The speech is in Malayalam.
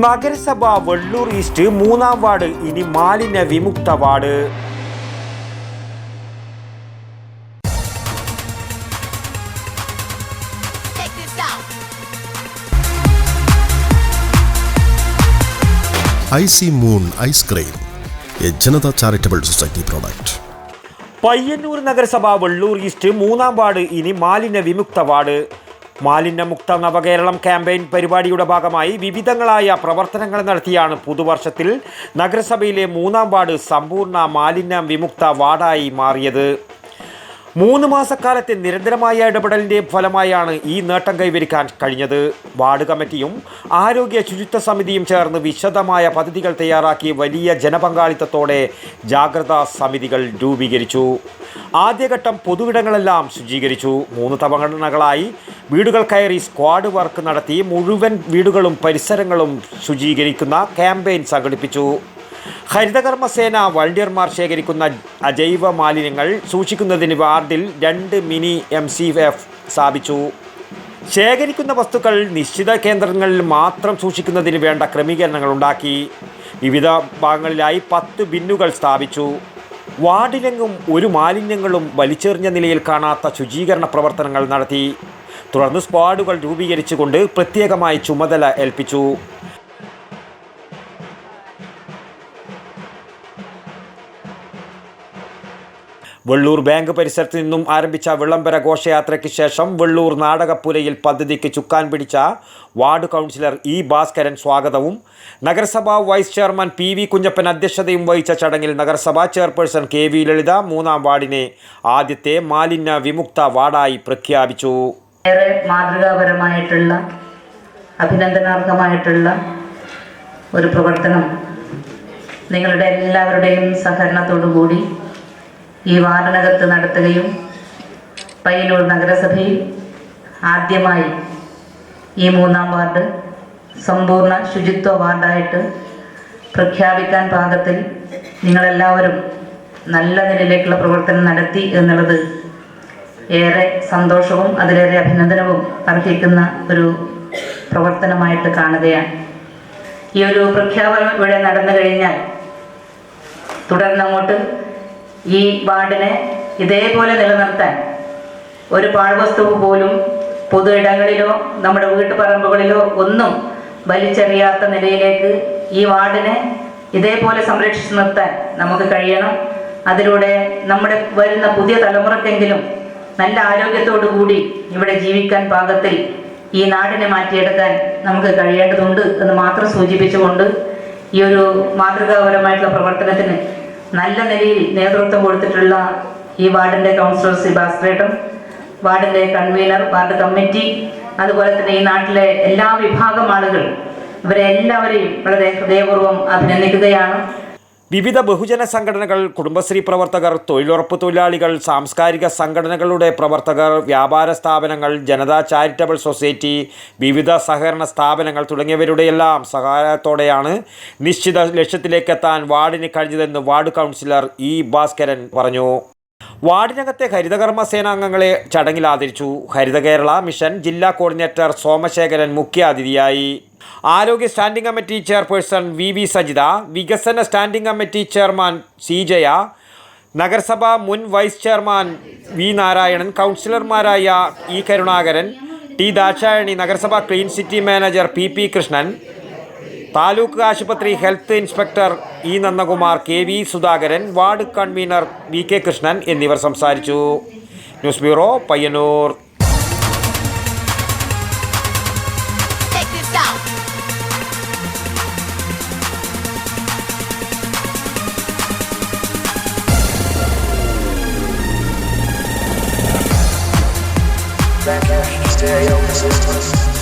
നഗരസഭ വെള്ളൂർ ഈസ്റ്റ് മൂന്നാം വാർഡ് ഇനി മാലിന്യ വിമുക്ത ward. Icy moon ice cream A Janatha charitable society product. Payyanur നഗരസഭ വെള്ളൂർ ഈസ്റ്റ് മൂന്നാം വാർഡ് ഇനി മാലിന്യ വിമുക്ത വാർഡ്. മാലിന്യമുക്ത നവകേരളം ക്യാമ്പയിൻ പരിപാടിയുടെ ഭാഗമായി വിവിധങ്ങളായ പ്രവർത്തനങ്ങൾ നടത്തിയാണ് പുതുവർഷത്തിൽ നഗരസഭയിലെ മൂന്നാം വാർഡ് സമ്പൂർണ മാലിന്യ വിമുക്ത വാർഡായി മാറിയത്. മൂന്ന് മാസക്കാലത്തെ നിരന്തരമായ ഇടപെടലിന്റെ ഫലമായാണ് ഈ നേട്ടം കൈവരിക്കാൻ കഴിഞ്ഞത്. വാർഡ് കമ്മിറ്റിയും ആരോഗ്യ ശുചിത്വ സമിതിയും ചേർന്ന് വിശദമായ പദ്ധതികൾ തയ്യാറാക്കി വലിയ ജനപങ്കാളിത്തത്തോടെ ജാഗ്രതാ സമിതികൾ രൂപീകരിച്ചു. ആദ്യഘട്ടം പൊതുവിടങ്ങളെല്ലാം ശുചീകരിച്ചു. മൂന്ന് തവണകളായി വീടുകൾ കയറി സ്ക്വാഡ് വർക്ക് നടത്തി മുഴുവൻ വീടുകളും പരിസരങ്ങളും ശുചീകരിക്കുന്ന ക്യാമ്പയിൻ സംഘടിപ്പിച്ചു. ഹരിതകർമ്മസേന വളണ്ടിയർമാർ ശേഖരിക്കുന്ന അജൈവ മാലിന്യങ്ങൾ സൂക്ഷിക്കുന്നതിന് വാർഡിൽ രണ്ട് മിനി എം സി എഫ് സ്ഥാപിച്ചു. ശേഖരിക്കുന്ന വസ്തുക്കൾ നിശ്ചിത കേന്ദ്രങ്ങളിൽ മാത്രം സൂക്ഷിക്കുന്നതിന് വേണ്ട ക്രമീകരണങ്ങൾ ഉണ്ടാക്കി. വിവിധ ഭാഗങ്ങളിലായി പത്ത് ബിന്നുകൾ സ്ഥാപിച്ചു. വാർഡിലെങ്ങും ഒരു മാലിന്യങ്ങളും വലിച്ചെറിഞ്ഞ നിലയിൽ കാണാത്ത ശുചീകരണ പ്രവർത്തനങ്ങൾ നടത്തി. തുടർന്ന് സ്ക്വാഡുകൾ രൂപീകരിച്ചുകൊണ്ട് പ്രത്യേകമായി ചുമതല ഏൽപ്പിച്ചു. വെള്ളൂർ ബാങ്ക് പരിസരത്ത് നിന്നും ആരംഭിച്ച വിളംബര ഘോഷയാത്രയ്ക്ക് ശേഷം വെള്ളൂർ നാടകപ്പുരയിൽ പദ്ധതിക്ക് ചുക്കാൻ പിടിച്ച വാർഡ് കൗൺസിലർ ഇ ഭാസ്കരൻ സ്വാഗതവും. നഗരസഭാ vice chairman P V Kunhappan അധ്യക്ഷതയും വഹിച്ച ചടങ്ങിൽ നഗരസഭാ ചെയർപേഴ്സൺ കെ വി ലളിത മൂന്നാം വാർഡിനെ ആദ്യത്തെ മാലിന്യ വിമുക്ത വാർഡായി പ്രഖ്യാപിച്ചു. ഏറെ മാതൃകാപരമായിട്ടുള്ള അഭിനന്ദനാർഹമായിട്ടുള്ള ഒരു പ്രവർത്തനം നിങ്ങളുടെ എല്ലാവരുടെയും സഹകരണത്തോടു കൂടി ഈ വാർഡിനകത്ത് നടത്തുകയും പയ്യന്നൂർ നഗരസഭയിൽ ആദ്യമായി ഈ മൂന്നാം വാർഡ് സമ്പൂർണ ശുചിത്വ വാർഡായിട്ട് പ്രഖ്യാപിക്കാൻ പാകത്തിൽ നിങ്ങളെല്ലാവരും നല്ല നിലയിലേക്കുള്ള പ്രവർത്തനം നടത്തി എന്നുള്ളത് ഏറെ സന്തോഷവും അതിലേറെ അഭിനന്ദനവും അർഹിക്കുന്ന ഒരു പ്രവർത്തനമായിട്ട് കാണുകയാണ്. ഈ ഒരു പ്രഖ്യാപനം ഇവിടെ നടന്നു കഴിഞ്ഞാൽ തുടർന്നങ്ങോട്ട് ഈ വാർഡിനെ ഇതേപോലെ നിലനിർത്താൻ ഒരു പാഴ്വസ്തു പോലും പൊതു ഇടങ്ങളിലോ നമ്മുടെ വീട്ടുപറമ്പുകളിലോ ഒന്നും വലിച്ചെറിയാത്ത നിലയിലേക്ക് ഈ വാർഡിനെ ഇതേപോലെ സംരക്ഷിച്ചു നിർത്താൻ നമുക്ക് കഴിയണം. അതിലൂടെ നമ്മുടെ വരുന്ന പുതിയ തലമുറക്കെങ്കിലും നല്ല ആരോഗ്യത്തോടു കൂടി ഇവിടെ ജീവിക്കാൻ പാകത്തിൽ ഈ നാടിനെ മാറ്റിയെടുക്കാൻ നമുക്ക് കഴിയേണ്ടതുണ്ട് എന്ന് മാത്രം സൂചിപ്പിച്ചുകൊണ്ട് ഈ ഒരു മാതൃകാപരമായിട്ടുള്ള പ്രവർത്തനത്തിന് നല്ല നിലയിൽ നേതൃത്വം കൊടുത്തിട്ടുള്ള ഈ വാർഡിന്റെ കൗൺസിലർ സി ഭാസ്കരേട്ടും വാർഡിന്റെ കൺവീനർ വാർഡ് കമ്മിറ്റി അതുപോലെ തന്നെ ഈ നാട്ടിലെ എല്ലാ വിഭാഗം ആളുകൾ ഇവരെ എല്ലാവരെയും വളരെ ഹൃദയപൂർവം അഭിനന്ദിക്കുകയാണ്. വിവിധ ബഹുജന സംഘടനകൾ കുടുംബശ്രീ പ്രവർത്തകർ തൊഴിലുറപ്പ് തൊഴിലാളികൾ സാംസ്കാരിക സംഘടനകളുടെ പ്രവർത്തകർ വ്യാപാര സ്ഥാപനങ്ങൾ ജനതാ ചാരിറ്റബിൾ സൊസൈറ്റി വിവിധ സഹകരണ സ്ഥാപനങ്ങൾ തുടങ്ങിയവരുടെയെല്ലാം സഹായത്തോടെയാണ് നിശ്ചിത ലക്ഷ്യത്തിലേക്കെത്താൻ വാർഡിന് കഴിഞ്ഞതെന്ന് വാർഡ് കൗൺസിലർ ഇ ഭാസ്കരൻ പറഞ്ഞു. വാർഡിനകത്തെ ഹരിതകർമ്മ സേനാംഗങ്ങളെ ചടങ്ങിൽ ആദരിച്ചു. ഹരിത കേരള മിഷൻ ജില്ലാ കോർഡിനേറ്റർ സോമശേഖരൻ മുഖ്യാതിഥിയായി. ആരോഗ്യ standing committee chairperson V V Sajitha വികസന standing committee chairman C Jaya നഗരസഭ മുൻ വൈസ് ചെയർമാൻ വി നാരായണൻ കൗൺസിലർമാരായ ഇ കരുണാകരൻ ടി ദാക്ഷായണി നഗരസഭ clean city manager P P Krishnan taluk ആശുപത്രി health inspector E Nandakumar K V Sudhakaran ward convener V K Krishnan എന്നിവർ സംസാരിച്ചു. News bureau Payyanur. Check this